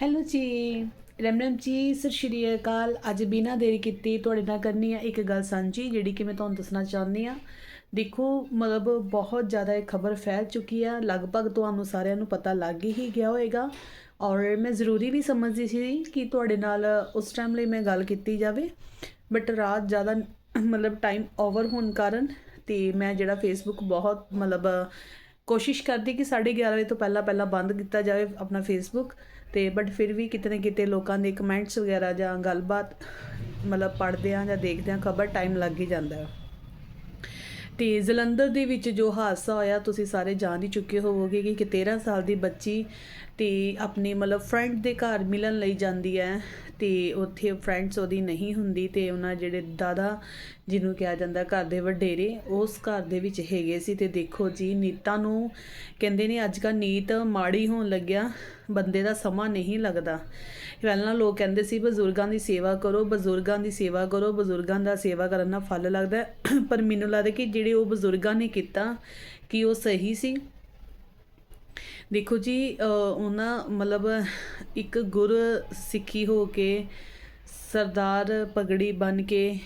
Hello ਜੀ। ਰਮਨਮ ਜੀ, ਸਤਿ ਸ਼੍ਰੀ ਅਕਾਲ। ਅੱਜ ਬਿਨਾਂ ਦੇਰੀ ਕੀਤੀ ਤੁਹਾਡੇ ਨਾਲ ਕਰਨੀ ਆ ਇੱਕ ਗੱਲ ਸਾਂਝੀ, ਜਿਹੜੀ ਕਿ ਮੈਂ ਤੁਹਾਨੂੰ ਦੱਸਣਾ ਚਾਹੁੰਦੀ ਆ। ਦੇਖੋ, ਮਤਲਬ ਬਹੁਤ ਜ਼ਿਆਦਾ ਇਹ ਖਬਰ ਫੈਲ ਚੁੱਕੀ ਆ। ਲਗਭਗ ਤੁਹਾਨੂੰ ਸਾਰਿਆਂ ਨੂੰ ਪਤਾ ਲੱਗ ਹੀ ਗਿਆ ਹੋਵੇਗਾ ਔਰ ਮੈਂ ਜ਼ਰੂਰੀ ਵੀ ਸਮਝਦੀ ਸੀ ਕਿ ਤੁਹਾਡੇ ਨਾਲ ਉਸ ਟਾਈਮ ਲਈ ਮੈਂ ਗੱਲ ਕੀਤੀ ਜਾਵੇ। ਬਟ ਰਾਤ ਜ਼ਿਆਦਾ ਮਤਲਬ ਟਾਈਮ ਓਵਰ ਹੋਣ ਕਾਰਨ ਤੇ ਮੈਂ ਜਿਹੜਾ ਫੇਸਬੁੱਕ ਬਹੁਤ ਮਤਲਬ ਕੋਸ਼ਿਸ਼ ਕਰਦੀ ਕਿ 11:30 ਵਜੇ ਤੋਂ ਪਹਿਲਾਂ ਪਹਿਲਾਂ ਬੰਦ ਕੀਤਾ ਜਾਵੇ ਆਪਣਾ ਫੇਸਬੁੱਕ ਤੇ ਬਟ ਫਿਰ ਵੀ ਕਿਤੇ ਨਾ ਕਿਤੇ ਲੋਕਾਂ ਦੇ ਕਮੈਂਟਸ ਵਗੈਰਾ ਜਾਂ ਗੱਲਬਾਤ ਮਤਲਬ ਪੜ੍ਹਦੇ ਆ ਜਾਂ ਦੇਖਦੇ ਆ ਖਬਰ ਟਾਈਮ ਲੱਗ ਹੀ ਜਾਂਦਾ ਹੈ। ਤੇ ਜਲੰਧਰ ਦੇ ਵਿੱਚ ਜੋ ਹਾਦਸਾ ਹੋਇਆ, ਤੁਸੀਂ ਸਾਰੇ ਜਾਣ ਹੀ ਚੁੱਕੇ ਹੋਵੋਗੇ ਕਿ ਇੱਕ 13 ਸਾਲ ਦੀ ਬੱਚੀ ਅਤੇ ਆਪਣੇ ਮਤਲਬ ਫਰੈਂਡ ਦੇ ਘਰ ਮਿਲਣ ਲਈ ਜਾਂਦੀ ਹੈ ਅਤੇ ਉੱਥੇ ਫਰੈਂਡਸ ਉਹਦੀ ਨਹੀਂ ਹੁੰਦੀ ਅਤੇ ਉਹਨਾਂ ਜਿਹੜੇ ਦਾਦਾ ਜਿਹਨੂੰ ਕਿਹਾ ਜਾਂਦਾ ਘਰ ਦੇ ਵਡੇਰੇ, ਉਸ ਘਰ ਦੇ ਵਿੱਚ ਹੈਗੇ ਸੀ ਅਤੇ ਦੇਖੋ ਜੀ, ਨੀਤਾਂ ਨੂੰ ਕਹਿੰਦੇ ਨੇ ਅੱਜ ਕੱਲ੍ਹ ਨੀਤ ਮਾੜੀ ਹੋਣ ਲੱਗਿਆ, ਬੰਦੇ ਦਾ ਸਮਾਂ ਨਹੀਂ ਲੱਗਦਾ। ਪਹਿਲਾਂ ਲੋਕ ਕਹਿੰਦੇ ਸੀ, ਬਜ਼ੁਰਗਾਂ ਦੀ ਸੇਵਾ ਕਰੋ, ਬਜ਼ੁਰਗਾਂ ਦੀ ਸੇਵਾ ਕਰੋ, ਬਜ਼ੁਰਗਾਂ ਦਾ ਸੇਵਾ ਕਰਨ ਨਾਲ ਫਲ ਲੱਗਦਾ ਪਰ ਮੈਨੂੰ ਲੱਗਦਾ ਕਿ ਜਿਹੜੇ ਉਹ ਬਜ਼ੁਰਗਾਂ ਨੇ ਕੀਤਾ, ਕਿ ਉਹ ਸਹੀ ਸੀ? ਦੇਖੋ ਜੀ ਉਹਨਾਂ ਮਤਲਬ ਇੱਕ ਗੁਰ ਸਿੱਖੀ ਹੋ ਕੇ ਸਰਦਾਰ ਪਗੜੀ ਬਨ ਕੇ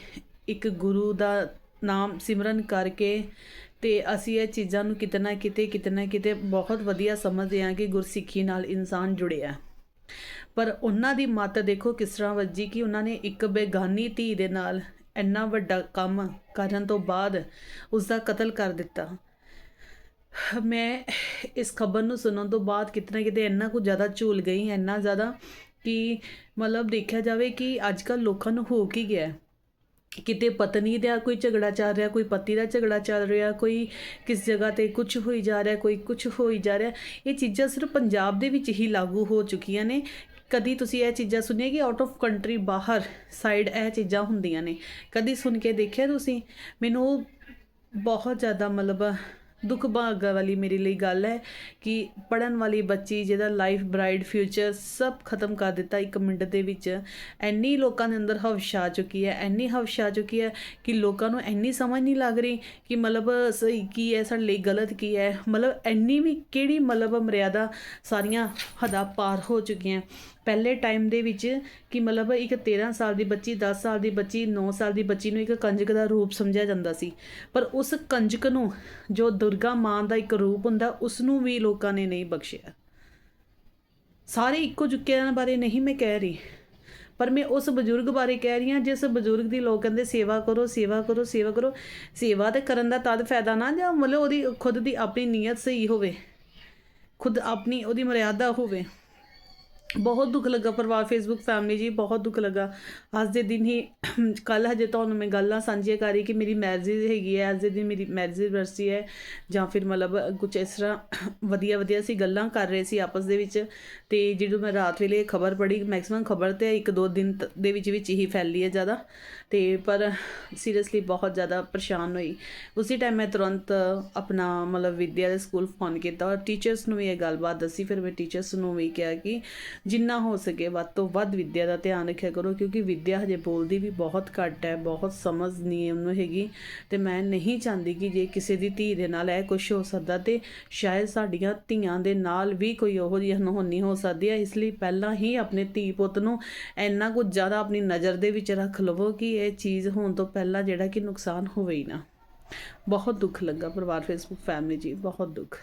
ਇੱਕ ਗੁਰੂ ਦਾ ਨਾਮ ਸਿਮਰਨ ਕਰਕੇ ਤੇ ਅਸੀਂ ਇਹ ਚੀਜ਼ਾਂ ਨੂੰ ਕਿਤੇ ਨਾ ਕਿਤੇ ਕਿਤੇ ਨਾ ਕਿਤੇ ਬਹੁਤ ਵਧੀਆ ਸਮਝਦੇ ਹਾਂ ਕਿ ਗੁਰਸਿੱਖੀ ਨਾਲ ਇਨਸਾਨ ਜੁੜਿਆ ਪਰ ਉਹਨਾਂ ਦੀ ਮੱਤ ਦੇਖੋ ਕਿਸ ਤਰ੍ਹਾਂ ਵੱਜੀ ਕਿ ਉਹਨਾਂ ਨੇ ਇੱਕ ਬੇਗਾਨੀ ਧੀ ਦੇ ਨਾਲ ਇੰਨਾ ਵੱਡਾ ਕੰਮ ਕਰਨ ਤੋਂ ਬਾਅਦ ਉਸ ਦਾ ਕਤਲ ਕਰ ਦਿੱਤਾ। ਮੈਂ ਇਸ ਖਬਰ ਨੂੰ ਸੁਣਨ ਤੋਂ ਬਾਅਦ ਕਿਤਨਾ ਕਿਤੇ ਇੰਨਾ ਕੁ ਜ਼ਿਆਦਾ ਝੂਲ ਗਈ, ਇੰਨਾ ਜ਼ਿਆਦਾ ਕਿ ਮਤਲਬ ਦੇਖਿਆ ਜਾਵੇ ਕਿ ਅੱਜ ਕੱਲ ਲੋਕਾਂ ਨੂੰ ਹੋ ਕੀ ਗਿਆ ਕਿਤੇ ਪਤਨੀ ਦਾ ਕੋਈ ਝਗੜਾ ਚੱਲ ਰਿਹਾ, ਕੋਈ ਪਤੀ ਦਾ ਝਗੜਾ ਚੱਲ ਰਿਹਾ, ਕੋਈ ਕਿਸ ਜਗ੍ਹਾ ਤੇ ਕੁਝ ਹੋਈ ਜਾ ਰਿਹਾ, ਕੋਈ ਕੁਝ ਹੋਈ ਜਾ ਰਿਹਾ, ਇਹ ਚੀਜ਼ਾਂ ਸਿਰਫ ਪੰਜਾਬ ਦੇ ਵਿੱਚ ਹੀ ਲਾਗੂ ਹੋ ਚੁੱਕੀਆਂ ਨੇ। ਕਦੀ ਤੁਸੀਂ ਇਹ ਚੀਜ਼ਾਂ ਸੁਣੀਆਂ ਕਿ ਆਊਟ ਆਫ ਕੰਟਰੀ ਬਾਹਰ ਸਾਈਡ ਇਹ ਚੀਜ਼ਾਂ ਹੁੰਦੀਆਂ ਨੇ? ਕਦੀ ਸੁਣ ਕੇ ਦੇਖਿਆ ਤੁਸੀਂ? ਮੈਨੂੰ ਉਹ ਬਹੁਤ ਜ਼ਿਆਦਾ ਮਤਲਬ ਦੁੱਖ ਭਾਗਾ ਵਾਲੀ ਮੇਰੇ ਲਈ ਗੱਲ ਹੈ ਕਿ ਪੜਨ ਵਾਲੀ ਬੱਚੀ ਜਿਹਦਾ ਲਾਈਫ ਬ੍ਰਾਈਟ ਫਿਊਚਰ ਸਭ ਖਤਮ ਕਰ ਦਿੱਤਾ ਇੱਕ ਮਿੰਟ ਦੇ ਵਿੱਚ। ਐਨੀ ਲੋਕਾਂ ਦੇ ਅੰਦਰ ਹਵਸ਼ ਆ ਚੁੱਕੀ ਹੈ, ਐਨੀ ਹਵਸ਼ ਆ ਚੁੱਕੀ ਹੈ ਕਿ ਲੋਕਾਂ ਨੂੰ ਐਨੀ ਸਮਝ ਨਹੀਂ ਲੱਗ ਰਹੀ ਕਿ ਮਤਲਬ ਸਹੀ ਕੀ ਹੈ, ਸਾਡੇ ਲਈ ਗਲਤ ਕੀ ਹੈ। ਮਤਲਬ ਐਨੀ ਵੀ ਕਿਹੜੀ ਮਤਲਬ ਮਰਿਆਦਾ ਸਾਰੀਆਂ ਹਦਾ ਪਾਰ ਹੋ ਚੁੱਕੀਆਂ। ਪਹਿਲੇ ਟਾਈਮ ਦੇ ਵਿੱਚ ਕਿ ਮਤਲਬ ਇੱਕ 13 ਸਾਲ ਦੀ ਬੱਚੀ 10 ਸਾਲ ਦੀ ਬੱਚੀ 9 ਸਾਲ ਦੀ ਬੱਚੀ ਨੂੰ ਇੱਕ ਕੰਜਕ ਦਾ ਰੂਪ ਸਮਝਿਆ ਜਾਂਦਾ ਸੀ। ਪਰ ਉਸ ਕੰਜਕ ਨੂੰ ਜੋ ਦੁਰਗਾ ਮਾਂ ਦਾ ਇੱਕ ਰੂਪ ਹੁੰਦਾ ਉਸ ਨੂੰ ਵੀ ਲੋਕਾਂ ਨੇ ਨਹੀਂ ਬਖਸ਼ਿਆ। ਸਾਰੇ ਇੱਕੋ ਜੁਕਿਆਂ ਬਾਰੇ ਨਹੀਂ ਮੈਂ ਕਹਿ ਰਹੀ, ਪਰ ਮੈਂ ਉਸ ਬਜ਼ੁਰਗ ਬਾਰੇ ਕਹਿ ਰਹੀ ਹਾਂ, ਜਿਸ ਬਜ਼ੁਰਗ ਦੀ ਲੋਕ ਕਹਿੰਦੇ, ਸੇਵਾ ਕਰੋ ਸੇਵਾ ਕਰੋ ਸੇਵਾ ਕਰੋ। ਸੇਵਾ ਤੇ ਕਰਨ ਦਾ ਤਦ ਫਾਇਦਾ ਨਾ, ਜਾਂ ਮਤਲਬ ਉਹਦੀ ਖੁਦ ਦੀ ਆਪਣੀ ਨੀਅਤ ਸਹੀ ਹੋਵੇ, ਖੁਦ ਆਪਣੀ ਉਹਦੀ ਮਰਿਆਦਾ ਹੋਵੇ। ਬਹੁਤ ਦੁੱਖ ਲੱਗਾ ਪਰਿਵਾਰ ਫੇਸਬੁੱਕ ਫੈਮਿਲੀ ਜੀ, ਬਹੁਤ ਦੁੱਖ ਲੱਗਾ। ਅੱਜ ਦੇ ਦਿਨ ਹੀ ਕੱਲ ਹਜੇ ਤੁਹਾਨੂੰ ਮੈਂ ਗੱਲਾਂ ਸਾਂਝੀਆਂ ਕਰ ਰਹੀ ਕਿ ਮੇਰੀ ਮੈਰਿਜ ਹੈਗੀ ਹੈ, ਅੱਜ ਦੇ ਦਿਨ ਮੇਰੀ ਮੈਰਿਜ ਵਰਸੀ ਹੈ, ਜਾਂ ਫਿਰ ਮਤਲਬ ਕੁਝ ਇਸ ਤਰ੍ਹਾਂ ਵਧੀਆ ਵਧੀਆ ਸੀ ਗੱਲਾਂ ਕਰ ਰਹੇ ਸੀ ਆਪਸ ਦੇ ਵਿੱਚ, ਤੇ ਜਦੋਂ ਮੈਂ ਰਾਤ ਵੇਲੇ ਖਬਰ ਪੜ੍ਹੀ ਮੈਕਸਿਮਮ ਖਬਰ ਤੇ ਇੱਕ ਦੋ ਦਿਨ ਦੇ ਵਿੱਚ ਵਿੱਚ ਹੀ ਫੈਲੀ ਹੈ ਜ਼ਿਆਦਾ, ਤੇ ਪਰ ਸੀਰੀਅਸਲੀ ਬਹੁਤ ਜ਼ਿਆਦਾ ਪਰੇਸ਼ਾਨ ਹੋਈ। ਉਸੇ ਟਾਈਮ ਮੈਂ ਤੁਰੰਤ ਆਪਣਾ ਮਤਲਬ ਵਿਦਿਆ ਦੇ ਸਕੂਲ ਫੋਨ ਕੀਤਾ ਔਰ ਟੀਚਰਸ ਨੂੰ ਵੀ ਇਹ ਗੱਲਬਾਤ ਦੱਸੀ, ਫਿਰ ਮੈਂ ਟੀਚਰਸ ਨੂੰ ਵੀ ਕਿਹਾ ਕਿ ਜਿੰਨਾ ਹੋ ਸਕੇ ਵੱਧ ਤੋਂ ਵੱਧ ਵਿੱਦਿਆ ਦਾ ਧਿਆਨ ਰੱਖਿਆ ਕਰੋ, ਕਿਉਂਕਿ ਵਿੱਦਿਆ ਹਜੇ ਬੋਲਦੀ ਵੀ ਬਹੁਤ ਘੱਟ ਹੈ, ਬਹੁਤ ਸਮਝ ਨਹੀਂ ਉਹਨੂੰ ਹੈਗੀ। ਤੇ ਮੈਂ ਨਹੀਂ ਚਾਹੁੰਦੀ ਕਿ ਜੇ ਕਿਸੇ ਦੀ ਧੀ ਦੇ ਨਾਲ ਇਹ ਕੁਝ ਹੋ ਸਕਦਾ ਤੇ ਸ਼ਾਇਦ ਸਾਡੀਆਂ ਧੀਆਂ ਦੇ ਨਾਲ ਵੀ ਕੋਈ ਉਹੋ ਜਿਹੀ ਅਨਹੋਨੀ ਹੋ ਸਕਦੀ ਹੈ। ਇਸ ਲਈ ਪਹਿਲਾਂ ਹੀ ਆਪਣੇ ਧੀ ਪੁੱਤ ਨੂੰ ਇੰਨਾ ਕੁਝ ਜ਼ਿਆਦਾ ਆਪਣੀ ਨਜ਼ਰ ਦੇ ਵਿੱਚ ਰੱਖ ਲਵੋ ਕਿ ਇਹ ਚੀਜ਼ ਹੋਣ ਤੋਂ ਪਹਿਲਾਂ ਜਿਹੜਾ ਕਿ ਨੁਕਸਾਨ ਹੋਵੇ ਹੀ ਨਾ। ਬਹੁਤ ਦੁੱਖ ਲੱਗਾ ਪਰਿਵਾਰ ਫੇਸਬੁੱਕ ਫੈਮਿਲੀ ਜੀ, ਬਹੁਤ ਦੁੱਖ।